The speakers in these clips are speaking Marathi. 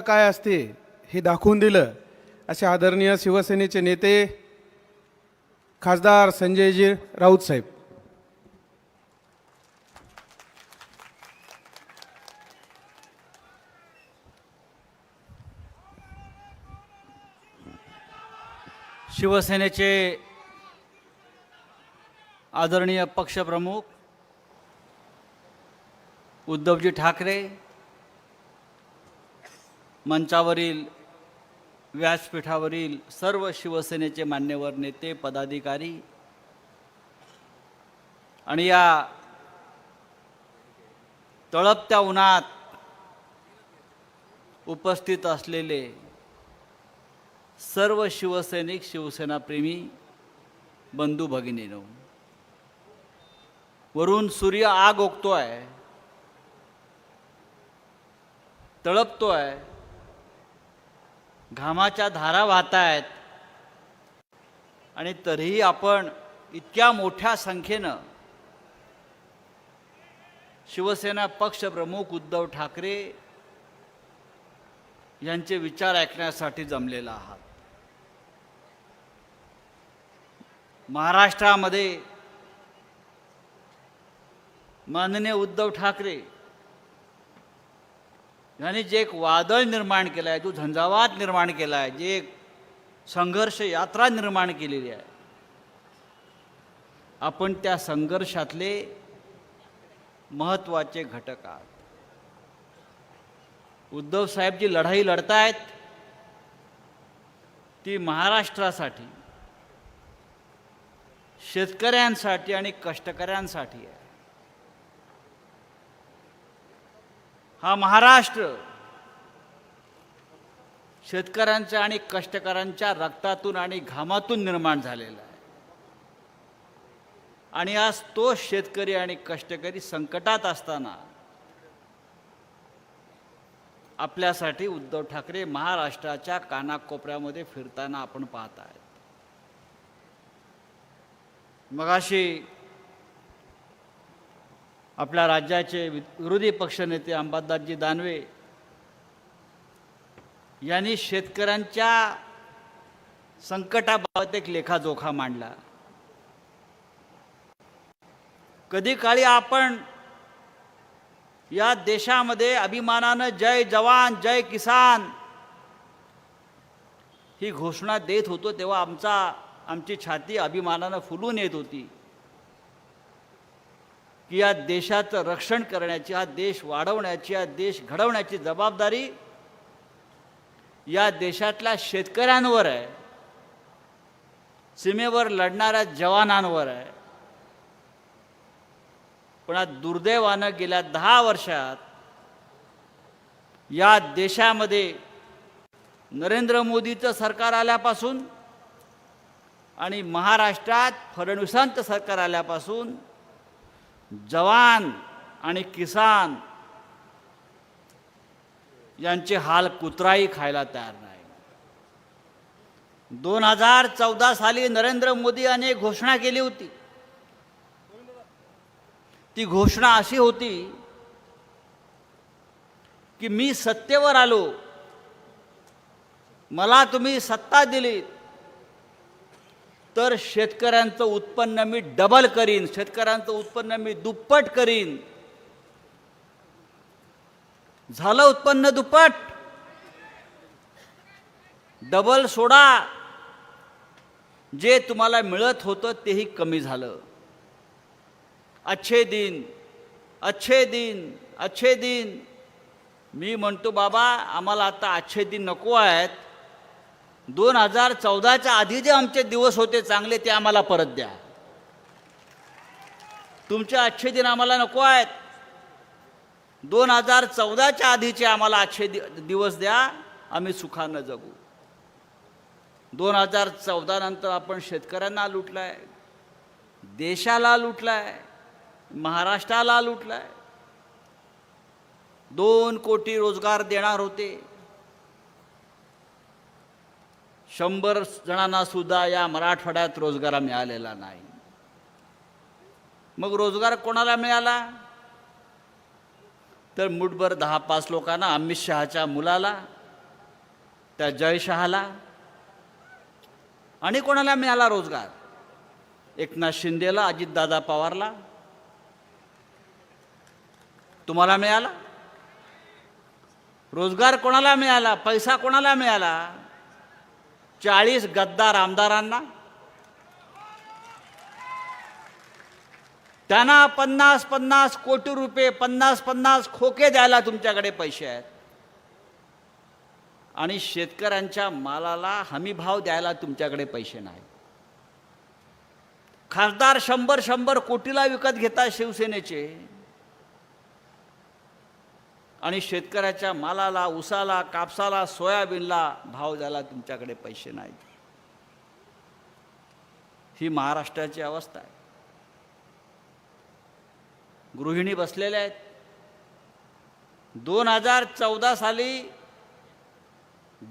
काय असते हे दाखवून दिलं. असे आदरणीय शिवसेनेचे नेते खासदार संजयजी राऊत साहेब. शिवसेनेचे आदरणीय पक्षप्रमुख उद्धवजी ठाकरे मंचावरील व्यासपीठावरील सर्व शिवसेनेचे मान्यवर नेते पदाधिकारी आणि या तळपत्या उन्हात उपस्थित असलेले सर्व शिवसैनिक शिवसेनाप्रेमी बंधू भगिनीनो वरून सूर्य आग ओकतोय तळपतोय घामाच्या धारा वाहत आहेत आणि तरीही आपण इतक्या मोठ्या संख्येनं शिवसेना पक्षप्रमुख उद्धव ठाकरे यांचे विचार ऐकण्यासाठी जमलेला आहात. महाराष्ट्रामध्ये माननीय उद्धव ठाकरे यांनी जे एक वादळ निर्माण केलं आहे जो झंझावात निर्माण केला आहे जे एक संघर्ष यात्रा निर्माण केलेली आहे आपण त्या संघर्षातले महत्त्वाचे घटक आहात. उद्धव साहेब जी लढाई लढतायत ती महाराष्ट्रासाठी शेतकऱ्यांसाठी आणि कष्टकऱ्यांसाठी आहे. हा महाराष्ट्र शेतकऱ्यांच्या आणि कष्टकऱ्यांच्या रक्तातून आणि घामातून निर्माण झालेला आहे. आणि आज तो शेतकरी आणि कष्टकरी संकटात असताना आपल्यासाठी उद्धव ठाकरे महाराष्ट्राच्या कानाकोपऱ्यामध्ये फिरताना आपण पाहत आहेत मगाशी आपल्या राज्याचे वि- विरोधी पक्षनेते अंबादासजी दानवे यांनी शेतकऱ्यांच्या संकटाबाबत एक लेखाजोखा मांडला. कधी काळी आपण या देशामध्ये अभिमानानं जय जवान जय किसान ही घोषणा देत होतो तेव्हा आमचा आमची छाती अभिमानानं फुलून येत होती. की या देशाचं रक्षण करण्याची हा देश वाढवण्याची हा देश घडवण्याची जबाबदारी या देशातल्या शेतकऱ्यांवर आहे. सीमेवर लढणाऱ्या जवानांवर आहे. पण आज दुर्दैवानं गेल्या दहा वर्षात या देशामध्ये नरेंद्र मोदीचं सरकार आल्यापासून आणि महाराष्ट्रात फडणवीसांचं सरकार आल्यापासून जवान आणि किसान यांचे हाल कुत्राही खायला तयार नाही. दोन हजार चौदा साली नरेंद्र मोदी यांनी एक घोषणा केली होती. ती घोषणा अशी होती की मी सत्तेवर आलो मला तुम्ही सत्ता दिलीत तर शेतकऱ्यांचं उत्पन्न मी डबल करीन शेतकऱ्यांचं उत्पन्न मी दुप्पट करीन. झालं उत्पन्न दुप्पट. डबल सोडा. जे तुम्हाला मिळत होतं तेही कमी झालं. अच्छे दिन अच्छे दिन अच्छे दिन. मी म्हणतो बाबा आम्हाला आता अच्छे दिन नको आहेत. दोन हजार चौदाच्या आधी जे आमचे दिवस होते चांगले ते आम्हाला परत द्या. तुमचे अच्छे दिन आम्हाला नको आहेत. दोन हजार चौदाच्या आधीचे आम्हाला अच्छे दि दिवस द्या आम्ही सुखानं जगू. दोन हजार चौदा नंतर आपण शेतकऱ्यांना लुटलाय देशाला लुटलाय महाराष्ट्राला लुटलाय. दोन कोटी रोजगार देणार होते. शंभर जणांना सुद्धा या मराठवाड्यात रोजगार मिळालेला नाही. मग रोजगार कोणाला मिळाला? तर मुठभर दहा पाच लोकांना अमित शहाच्या मुलाला त्या जयशहाला आणि कोणाला मिळाला रोजगार? एकनाथ शिंदेला अजितदादा पवारला. तुम्हाला मिळाला? रोजगार कोणाला मिळाला? पैसा कोणाला मिळाला? चाळीस गद्दार आमदारांना. त्यांना पन्नास पन्नास कोटी रुपये पन्नास पन्नास खोके द्यायला तुमच्याकडे पैसे आहेत. आणि शेतकऱ्यांच्या मालाला हमी भाव द्यायला तुमच्याकडे पैसे नाही खासदार शंभर शंभर कोटीला विकत घेतात शिवसेनेचे. आणि शेतकऱ्याच्या मालाला उसाला कापसाला सोयाबीनला भाव द्यायला तुमच्याकडे पैसे नाहीत. ही महाराष्ट्राची अवस्था आहे. गृहिणी बसलेल्या आहेत. दोन हजार चौदा साली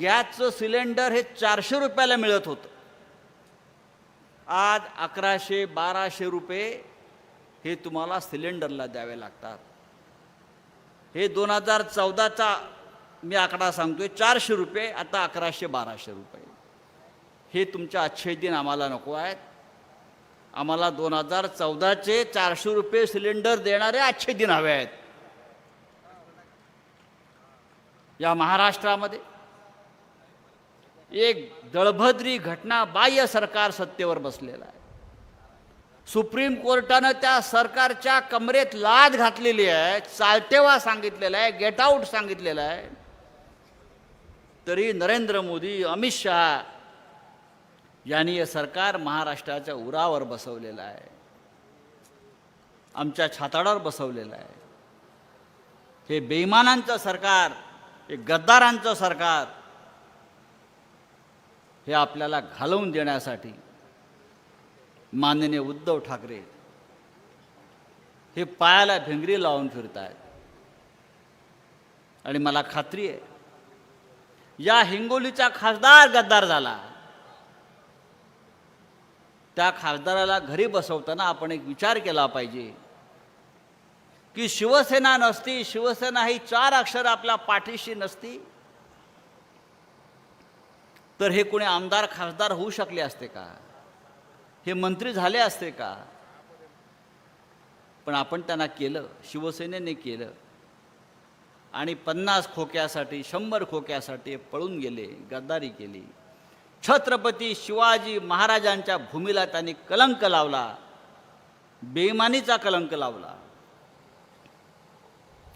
गॅसचं सिलेंडर हे चारशे रुपयाला मिळत होतं. आज अकराशे बाराशे रुपये हे तुम्हाला सिलेंडरला द्यावे लागतात. हे दोन हजार चौदाचा मी आकडा सांगतोय चारशे रुपये आता अकराशे बाराशे रुपये. हे तुमच्या अच्छे दिन आम्हाला नको आहेत. आम्हाला दोन हजार चौदाचे चारशे रुपये सिलेंडर देणारे अच्छे दिन हवे आहेत. या महाराष्ट्रामध्ये एक दळभद्री घटना बाह्य सरकार सत्तेवर बसलेलं आहे. सुप्रीम कोर्टानं त्या सरकारच्या कमरेत लाद घातलेली आहे चालतेवा सांगितलेला आहे गेट आऊट सांगितलेलं आहे. तरी नरेंद्र मोदी अमित शहा यांनी हे सरकार महाराष्ट्राच्या उरावर बसवलेलं आहे. आमच्या छाताडावर बसवलेलं आहे. हे बेईमानांचं सरकार हे गद्दारांचं सरकार हे आपल्याला घालवून देण्यासाठी माननीय उद्धव ठाकरे हे पायाला भिंगरी लावून फिरत आहेत आणि मला खात्री आहे या हिंगोलीचा खासदार गद्दार झाला. त्या खासदाराला घरी बसवताना आपण एक विचार केला पाहिजे की शिवसेना नसती शिवसेना ही चार अक्षर आपल्या पाठीशी नसती तर हे कोणी आमदार खासदार होऊ शकले असते का? हे मंत्री झाले असते का? पण आपण त्यांना केलं शिवसेनेने केलं. आणि पन्नास खोक्यासाठी शंभर खोक्यासाठी पळून गेले गद्दारी केली. छत्रपती शिवाजी महाराजांच्या भूमीला त्यांनी कलंक लावला. बेमानीचा कलंक लावला.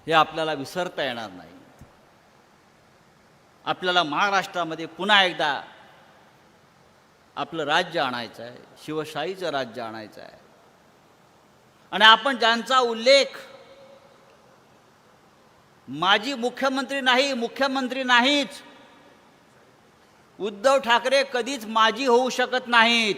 हे आपल्याला विसरता येणार नाही. आपल्याला महाराष्ट्रामध्ये पुन्हा एकदा आपलं राज्य आणायचं आहे शिवशाहीचं राज्य आणायचं आहे. आणि आपण ज्यांचा उल्लेख माजी मुख्यमंत्री नाही मुख्यमंत्री नाहीच उद्धव ठाकरे कधीच माजी होऊ शकत नाहीत.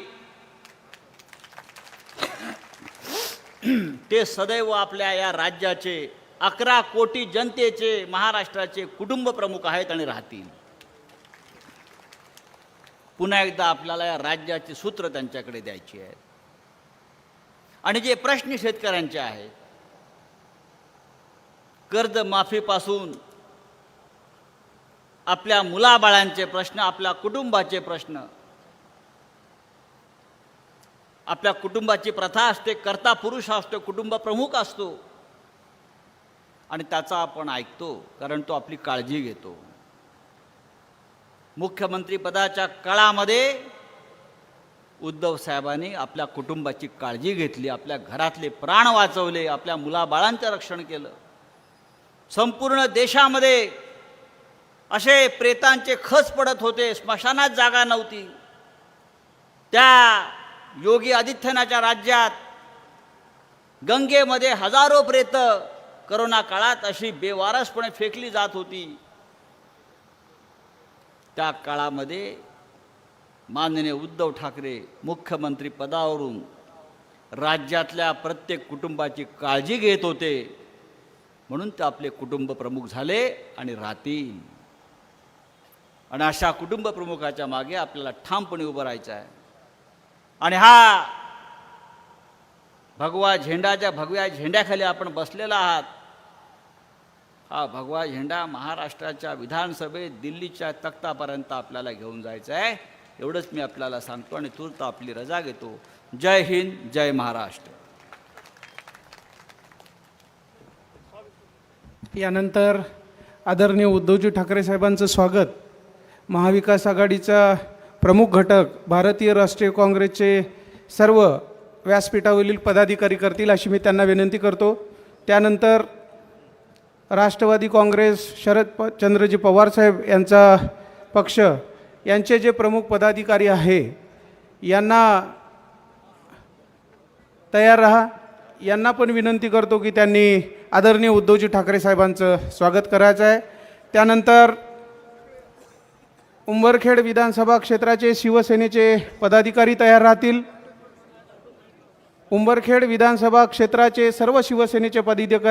ते सदैव आपल्या या राज्याचे अकरा कोटी जनतेचे महाराष्ट्राचे कुटुंब प्रमुख आहेत आणि राहतील. पुन्हा एकदा आपल्याला या राज्याची सूत्र त्यांच्याकडे द्यायची आहेत आणि जे प्रश्न शेतकऱ्यांचे आहेत कर्जमाफीपासून आपल्या मुलाबाळांचे प्रश्न आपल्या कुटुंबाचे प्रश्न आपल्या कुटुंबाची प्रथा असते कर्ता पुरुष असतो कुटुंब प्रमुख असतो. आणि त्याचा आपण ऐकतो कारण तो आपली काळजी घेतो. मुख्यमंत्री पदाच्या काळामध्ये उद्धव साहेबांनी आपल्या कुटुंबाची काळजी घेतली आपल्या घरातले प्राण वाचवले आपल्या मुलाबाळांचं रक्षण केलं. संपूर्ण देशामध्ये असे प्रेतांचे खच पडत होते स्मशानात जागा नव्हती. त्या योगी आदित्यनाथच्या राज्यात गंगेमध्ये हजारो प्रेत करोना काळात अशी बेवारसपणे फेकली जात होती. त्या काळामध्ये माननीय उद्धव ठाकरे मुख्यमंत्री पदावरून राज्यातल्या प्रत्येक कुटुंबाची काळजी घेत होते. म्हणून ते आपले कुटुंब प्रमुख झाले आणि राहतील. आणि अशा कुटुंब प्रमुखाच्या मागे आपल्याला ठामपणे उभं राहायचं आहे. आणि हा भगवा झेंडाच्या भगव्या झेंड्याखाली आपण बसलेला आहात हा भगवा झेंडा महाराष्ट्राच्या विधानसभेत दिल्लीच्या तख्तापर्यंत आपल्याला घेऊन जायचं आहे. एवढंच मी आपल्याला सांगतो आणि तूर्त आपली रजा घेतो. जय हिंद जय महाराष्ट्र. यानंतर आदरणीय उद्धवजी ठाकरे साहेबांचं स्वागत. महाविकास आघाडीचा प्रमुख घटक भारतीय राष्ट्रीय काँग्रेसचे सर्व व्यासपीठावरील पदाधिकारी करतील अशी मी त्यांना विनंती करतो. त्यानंतर राष्ट्रवादी काँग्रेस शरद प चंद्रजी पवारसाहेब यांचा पक्ष यांचे जे प्रमुख पदाधिकारी आहे यांना तयार राहा. यांना पण विनंती करतो की त्यांनी आदरणीय उद्धवजी ठाकरे साहेबांचं स्वागत करायचं आहे. त्यानंतर उंबरखेड विधानसभा क्षेत्राचे शिवसेनेचे पदाधिकारी तयार राहतील. उंबरखेड विधानसभा क्षेत्राचे सर्व शिवसेनेचे पदाधिकारी